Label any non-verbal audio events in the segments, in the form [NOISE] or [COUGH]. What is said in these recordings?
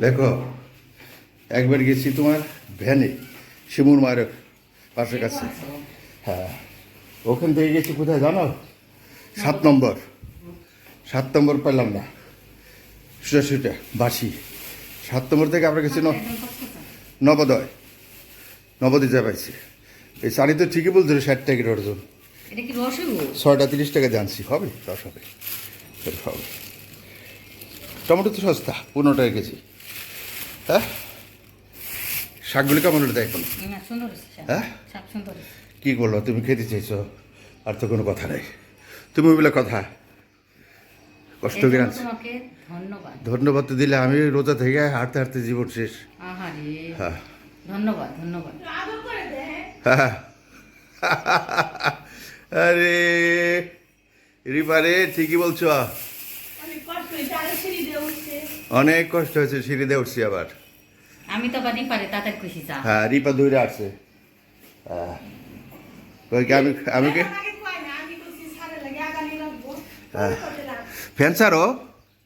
দেখো একবার গেছি তোমার ভ্যানে শিমুর মায়ের পাশের কাছে। হ্যাঁ ওখান থেকে গেছি কোথায় জানো? সাত নম্বর। সাত নম্বর পেলাম না। সোজা সোজা বাসি সাত নম্বর থেকে আমরা গেছি ন- নবোদয়। নবোদয় পাইছি। এই শাড়ি তো ঠিকই বলছিল ষাট টাকা ডর্জন ছয়টা তিরিশ টাকা জানছি। হবে দশ হবে হবে। টমেটো তো সস্তা পনেরো টাকা কেজি। হ্যাঁ? শাকগুলি কেমন হলো সুন্দর হ্যাঁ? কী করল? তুমি খেতে চাইছো? আর তো কোনো কথা নেই। তুমি বলে কথা। কষ্ট তোমাকে ধন্যবাদ। ধন্যবাদ তো দিলে আমি রোজা থেকে হাঁটতে হাঁটতে জীবন শেষ। হ্যাঁ। ধন্যবাদ ধন্যবাদ। হ্যাঁ। আরে রিপারে ঠিকই বলছো অনেক কষ্ট হয়েছে আরও সিঁড়ি দিয়ে উঠছে অনেক কষ্ট হয়েছে সিঁড়ি দিয়ে উঠছি আবার। আমি তো আবার পারে তাদের খুশি চা হ্যাঁ রিপা ধরে আসছে। হ্যাঁ কই কি আমি আমি কি। হ্যাঁ। ফ্যান ছাড়ো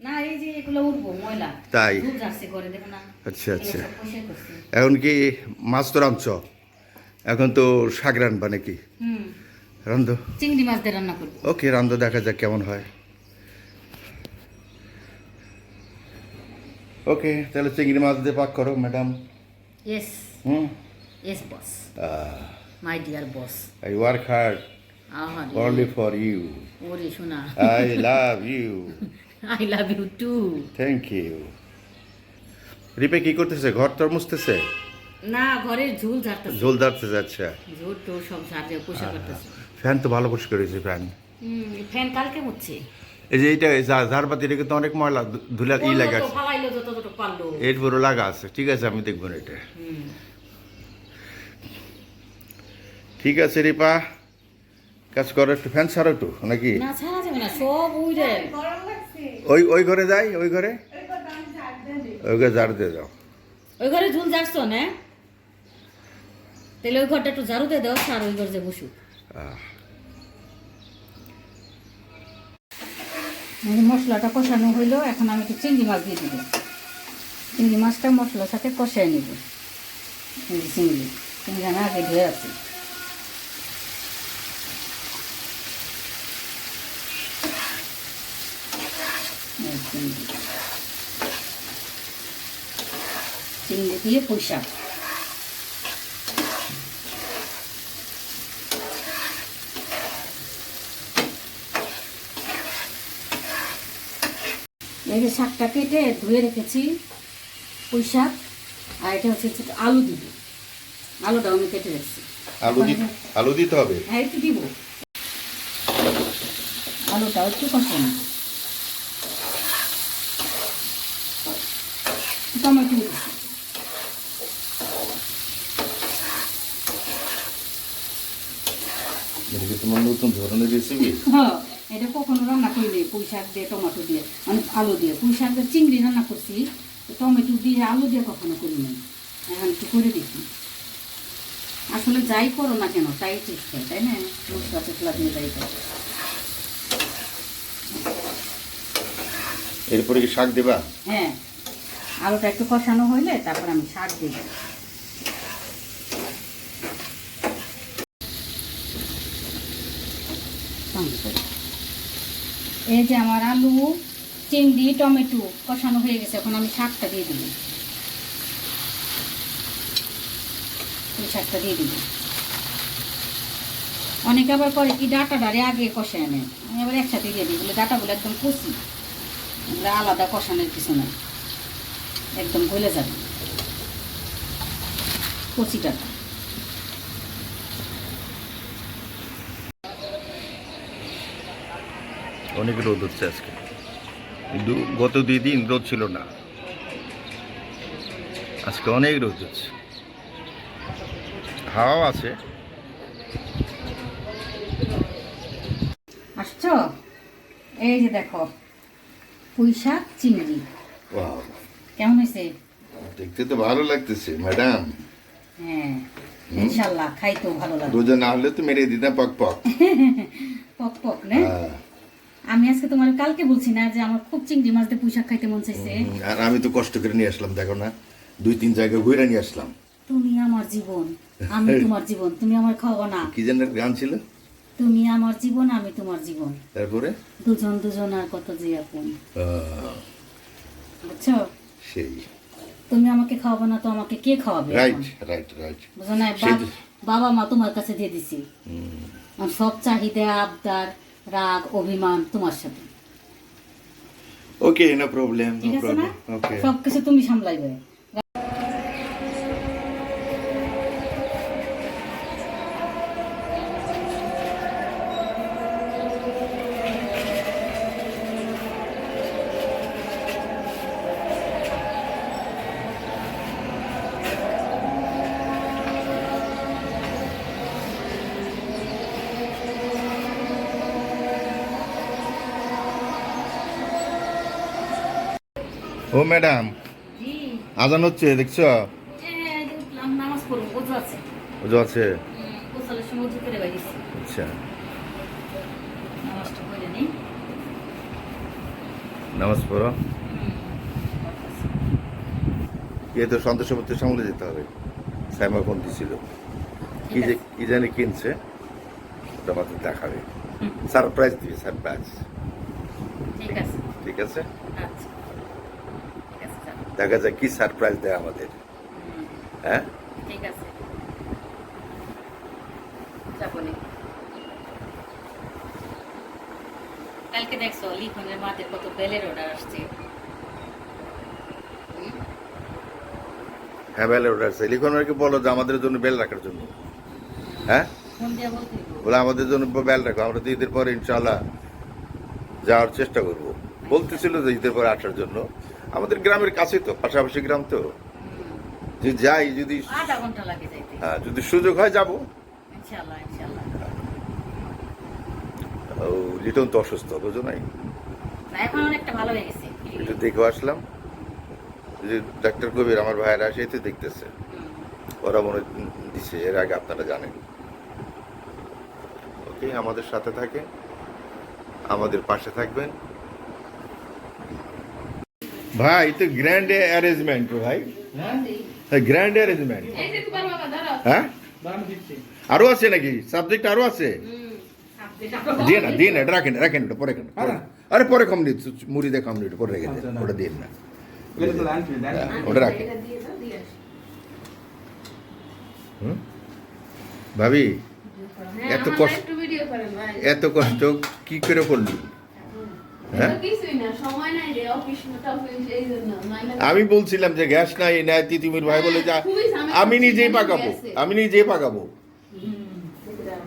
না এই যে এগুলো উঠবো ময়লা। তাই? দুধ যাচ্ছে করে দেখো না। আচ্ছা, আচ্ছা। এখন কি মাছ তো রাঁধছ? এখন তো শাক রানবা নাকি? হুম। রান্ধো চিংড়ি মাছ দিয়ে রান্না করব। ওকে রান্ধো দেখা যাক কেমন হয়। ওকে তাহলে চিংড়ি মাছ দিয়ে পাক করো madam yes hmm? Yes boss my dear boss I work hard only for you ওরে শোনা I love you I love you too thank you repay কি করতেছে? ঘর তোর মুছতেছে? না ঘরের ঝুল ঝাড়তেছে। ঝোল দাঁড়তে আচ্ছা। ঝুল টোল সব ঝাড়তে পরিষ্কার করতেছে ফ্যান তো ভালো পরিষ্কার হয়েছে ফ্যান। হুম ফ্যান কালকে হচ্ছে এই যে এইটা ঝাড়বাতি এটা কিন্তু অনেক ময়লা ধুলা ই লাগা আছে। এর বড় লাগা আছে। ঠিক আছে আমি দেখব এটা। ঠিক আছে রিপা। কাজ করো একটু ফ্যান ছাড়ো একটু নাকি? না ছাড়া যাবে না সব উইরে ওই ওই ঘরে যাই ওই ঘরে? ওই ঘরে ঝাড় দিয়ে দাও। ওই ঘরে ঝুল ঝাড়ছো না? তাহলে ওই ঘরটা একটু ঝাড়ু দিয়ে দাও আর ওই ঘরে যে বসু আহ, মশলাটা কষানো হইল, এখন আমি একটু চিংড়ি মাছ দিয়ে দিব। চিংড়ি মাছটা মশলার সাথে কষাই নিব। চিংড়ি চিংড়ি আমি আগে ধুয়ে আছি চিংড়ি দিয়ে পুঁইশাক। এই যে শাকটা কেটে ধুয়ে রেখেছি পুঁই শাক আর এটা হচ্ছে আলু দিব। আলুটাও আমি কেটে রেখেছি। আলু আলু দিতে হবে? হ্যাঁ একটু দিব। আলুটাও একটু কষানো টমেটো দিচ্ছি তোমার নতুন ধরনের রেসিপি হ্যাঁ। এটা কখনো রান্না করিনি পুঁই শাক দিয়ে টমেটো দিয়ে মানে আলু দিয়ে। পুঁই শাক দিয়ে চিংড়ি রান্না করছি টমেটো দিয়ে আলু দিয়ে কখনো করিনি এখন একটু করে দেখি। আসলে যাই করো না কেন তাই হয় তাই না? মশলা টসলা দিয়ে যাই করো। এরপরে কি শাক দেবা? হ্যাঁ। আলুটা একটু কষানো হইলে তারপর আমি শাক দিই। এই যে আমার আলু, চিংড়ি, টমেটো কষানো হয়ে গেছে, এখন আমি শাকটা দিয়ে দিই এই শাকটা দিয়ে দিই অনেকে আবার করে কি ডাটা ডারে আগে কষে আনে। আমি আবার একসাথে দিয়ে দিই, বলে ডাটাগুলো একদম কষি এগুলো আলাদা কষানোর কিছু না। একদম গলে যাবে। কচি ডাটা অনেক রোদ হচ্ছে আজকে। দু- গত দুই দিন রোদ ছিল না। আজকে অনেক রোদ হচ্ছে। হাওয়াও আছে। আসছো? এই যে দেখো পুঁই শাক চিংড়ি। কেমন হয়েছে? দেখতে তো ভালো লাগতেছে ম্যাডাম। হ্যাঁ ইনশাল্লাহ খাইতেও ভালো লাগে রোজা না হলে তো মেরে দিতাম পক পক। [LAUGHS] পক পক না? হ্যাঁ, আমি আজকে তোমার কালকে বলছি না যে আমার খুব চিংড়ি মাছ দিয়ে পুঁইশাক খাইতে মন চাইছে। আর আমি তো কষ্ট করে নিয়ে আসলাম দেখো না দুই তিন জায়গায় ঘুরে নিয়ে আসলাম। তুমি আমার জীবন আমি [LAUGHS] তোমার জীবন তুমি আমার খাওয়া না। কি যেন গান ছিল? তুমি আমার জীবন আমি তোমার জীবন। তারপরে? দুজন দুজন আর কত যে আপন। বুঝছ? সেই। তুমি আমাকে খাওয়াবে না তো আমাকে কে খাওয়াবে রাইট রাইট রাইট। বুঝো না বাবা মা তোমার কাছে দিয়ে দিছি। আর সব চাহিদা আবদার রাগ অভিমান তোমার সাথে। ওকে নো প্রবলেম নো ঠিক আছে না? প্রবলেম ওকে সবকিছু তুমি সামলাইবে। ও ম্যাডাম আজান হচ্ছে দেখছ? পড়ব বোঝা আছে। আচ্ছা। নামাজটা করে নামাজ পড়ো। এ তো সামলে যেতে হবে। সাইমা ফোন দিছিল কি যে কি জানি কিনছে। ওটা মাত্র দেখাবে। সারপ্রাইজ দিবে সারপ্রাইজ। ঠিক আছে। ঠিক আছে? আচ্ছা। দেখা যায় কি সারপ্রাইজ দেয় আমাদের। হ্যাঁ? ঠিক আছে। কালকে দেখছ লিখনের মাঠে কত বেলের অর্ডার আসছে। হ্যাঁ বেল অর্ডার যে আমাদের জন্য বেল রাখার জন্য। হ্যাঁ। বলে আমাদের জন্য বেল রাখো। আমরা তো ঈদের পরে ইনশাল্লাহ যাওয়ার চেষ্টা করব। বলতেছিল যে ঈদের পরে আসার জন্য। আমাদের গ্রামের কাছে তো পাশাপাশি গ্রাম তো। যে যাই যদি হ্যাঁ, যদি সুযোগ হয় যাব। ও লিটন তো অসুস্থ বুঝো নাই? একটু দেখে আসলাম। যে ডাক্তার কবির আমার ভাইয়েরা সেই তো দেখতেছে। ওরা মনে দিছে এর আগে আপনারা জানেন। ওকে আমাদের সাথে থাকে আমাদের পাশে থাকবেন। ভাই তো গ্র্যান্ড অ্যারেঞ্জমেন্ট ভাই। গ্র্যান্ড অ্যারেঞ্জমেন্ট হ্যাঁ? আরও আছে নাকি? সাবজেক্ট আরও আছে? দিয়ে না দিয়ে না এটা রাখেন রাখেন ওটা পরে পরে- আরে। পরে কম দিন মুড়ি দিয়ে কম পরে রেখে দেন আচ্ছা, ওটা দিন না। হ্যাঁ, ওটা রাখেন। দিয়ে দিয়ে? ভাবি হ্যাঁ, এত কষ্ট- একটু ভিডিও করেন ভাই। এত কষ্ট কি করে করলি? আমি বলছিলাম যে গ্যাস নাই নাই তিতিমির ভাই বলে যা আমি নিজেই পাকাবো আমি নিজেই পাকাবো।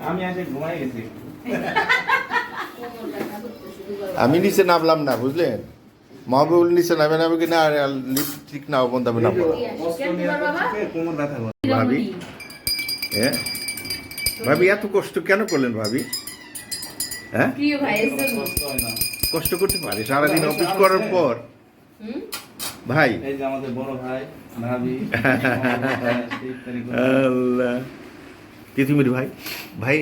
আমি আজকে ঘুমাই গেছি। [LAUGHS] আমি নিচে নামলাম না বুঝলেন? মহাবুল নিচে নামে নামে কি না লিপস্টিক নাও বন্ধ নামবো। না। ভাবি? হ্যাঁ ভাবি এত কষ্ট কেন করলেন ভাবি? হ্যাঁ? প্রিয় ভাই কষ্ট হয় করতে পারে সারাদিন অফিস করার পর। ভাই। এই যে আমাদের বড় ভাই ভাবি [LAUGHS] আল্লাহ। তিতিমির ভাই। ভাই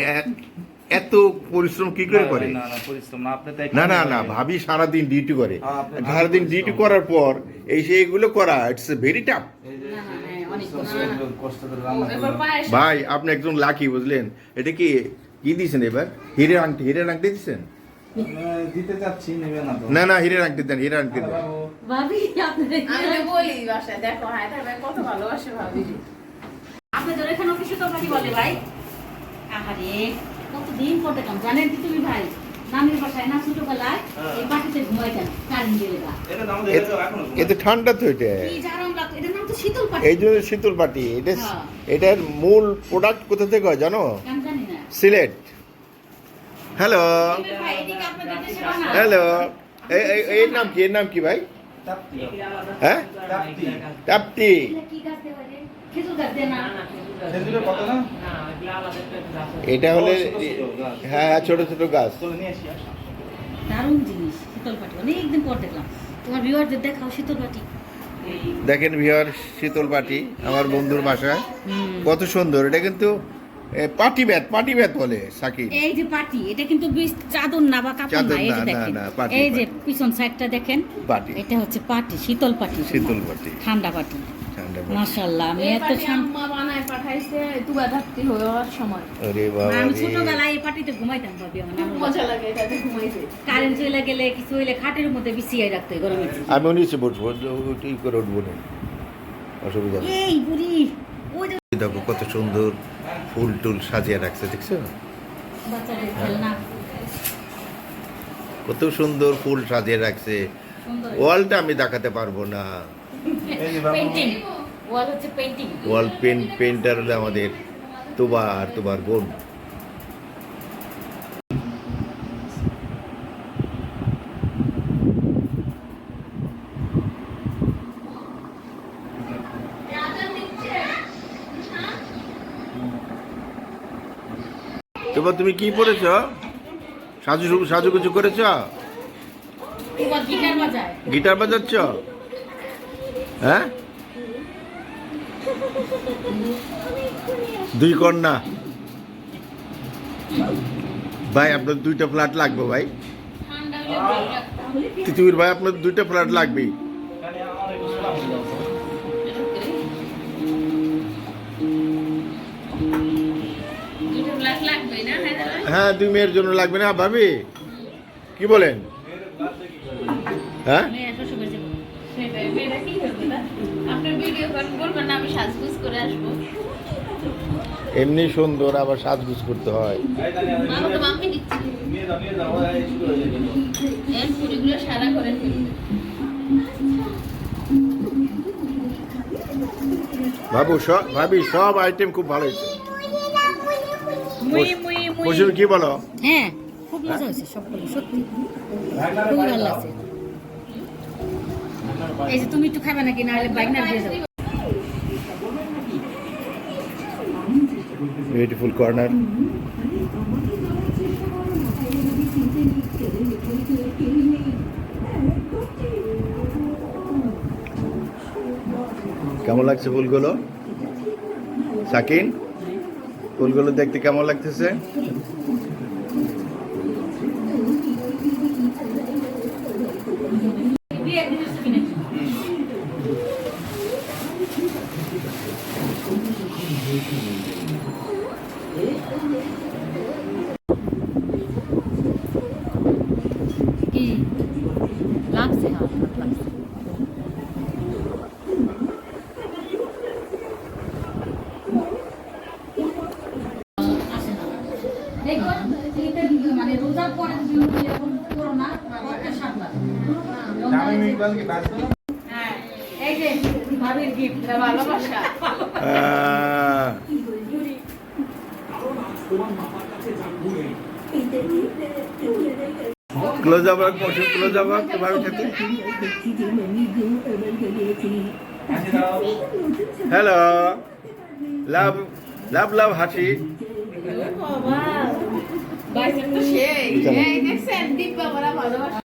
এত পরিশ্রম কি করে করে? না না না আপনি তো না না না ভাবি সারাদিন ডিউটি করে। হ্যাঁ, সারাদিন। ডিউটি করার পর এই যে এগুলো করা ইটস ভেরি টাফ হ্যাঁ, ভাই আপনি একজন লাকি বুঝলেন? এটা কি কি দিয়েছেন এবার? হিরে আংটি হিরে আংটি দিচ্ছেন আমি দিতে চাচ্ছি নেবে না না না হিরে আংটি দেন হিরে আংটি দেন। ভাবি আপনাদের আমি বলি বাসায় দেখো হায়দার ভাই কত ভালোবাসে ভাবি। আপনাদের এখানে অফিসে তো আপনাকে বলে ভাই। আহারে কতদিন পর দেখলাম জানেন কি তুমি ভাই নামের বাসায় না ছোটবেলায় এই পাখিতে ঘুমাইতেন কারেন্ট গেলে গা। এটা তো আমাদের এ- এলাকায় এখনও ঘুমায়। এতে ঠান্ডা তো এটা। এই জন্য শীতল পাটি এটা হ্যাঁ। এটার মূল প্রোডাক্ট কোথা থেকে হয় জানো? সিলেট। হ্যালো হ্যালো এই এই- এর নাম কি এর নাম কি ভাই হ্যাঁ তাপ্তি। এটা হলে। হ্যাঁ হ্যাঁ, ছোট ছোট গাছ দারুণ জিনিস শীতল পাটি অনেকদিন পর দেখলাম। তোমার ভিউয়ারদের দেখাও শীতল পাটি। দেখেন ভিওর শীতল পাটি আমার বন্ধুর বাসায়। কত সুন্দর এটা কিন্তু পাটি ব্যাত পাটি ব্যাত বলে সাকিব। এই যে পাটি এটা কিন্তু চাদর না বা কাপড় না এই যে দেখেন। এই যে পিছন সাইডটা দেখেন পাটি। এটা হচ্ছে পাটি শীতল পাটি। শীতল পাটি। ঠান্ডা পাটি। মাশাআল্লাহ আমি এত আম্মা বানায় পাঠাইছে তুবা হওয়ার সময়। আরে বাবা আমি ছোটবেলায় এই পাটিতে ঘুমাইতাম ভাবি আমার খুব মজা লাগে এটাতে ঘুমাইতে। কারেন্ট চলে গেলে কিছু হইলে খাটের মধ্যে বিছিয়ে রাখতো গরমে আমি নিচে বসবো ওই করে উঠবো না। অসুবিধা এই বুড়ি ওই দেখো কত সুন্দর ফুল টুল সাজিয়ে রাখছে দেখছ? কত সুন্দর ফুল সাজিয়ে রাখছে। ওয়ালটা আমি দেখাতে পারব না। এই যে বাবু। পেন্টিং ওয়াল পেন্টার হলে আমাদের তোবার তোবার তোমার বোন। তোমার তুমি কি পড়েছ? সাজু সাজু কিছু করেছ? গিটার বাজাচ্ছ? হ্যাঁ? দুই কন্যা। ভাই আপনার দুইটা ফ্ল্যাট লাগবে ভাই। তিতুমির ভাই আপনার দুইটা ফ্ল্যাট লাগবে হ্যাঁ দুই মেয়ের জন্য লাগবে না ভাবি কি বলেন হ্যাঁ আমি এত সময় যাব সেটাই মেয়েরা কি করবে না আপনার ভিডিও কল বলবেন না আমি সাজগুজ করে আসব এমনি সুন্দর আবার সাজগুজ করতে হয় হয়ে বাবু সব ভাবি সব আইটেম খুব ভালো হয়েছে মুই কি বলো? হ্যাঁ খুব মজা হয়েছে সবগুলো সত্যি। খুবই ভালো লাগছে। এই যে তুমি একটু খাবে নাকি? না হলে বাইক না দিয়ে যাব বিউটিফুল কর্নার কেমন লাগছে ফুলগুলো? সাকিন? ফুলগুলো দেখতে কেমন লাগতেছে? ক্লোজ আপ ক্লোজ আপ তোমার সাথে হাসি হ্যালো লাভ লাভ লাভ হাসি বাবা বাইসেপ তো সেই এই দেখছেন? দীপ বাবারা ভালোবাসা।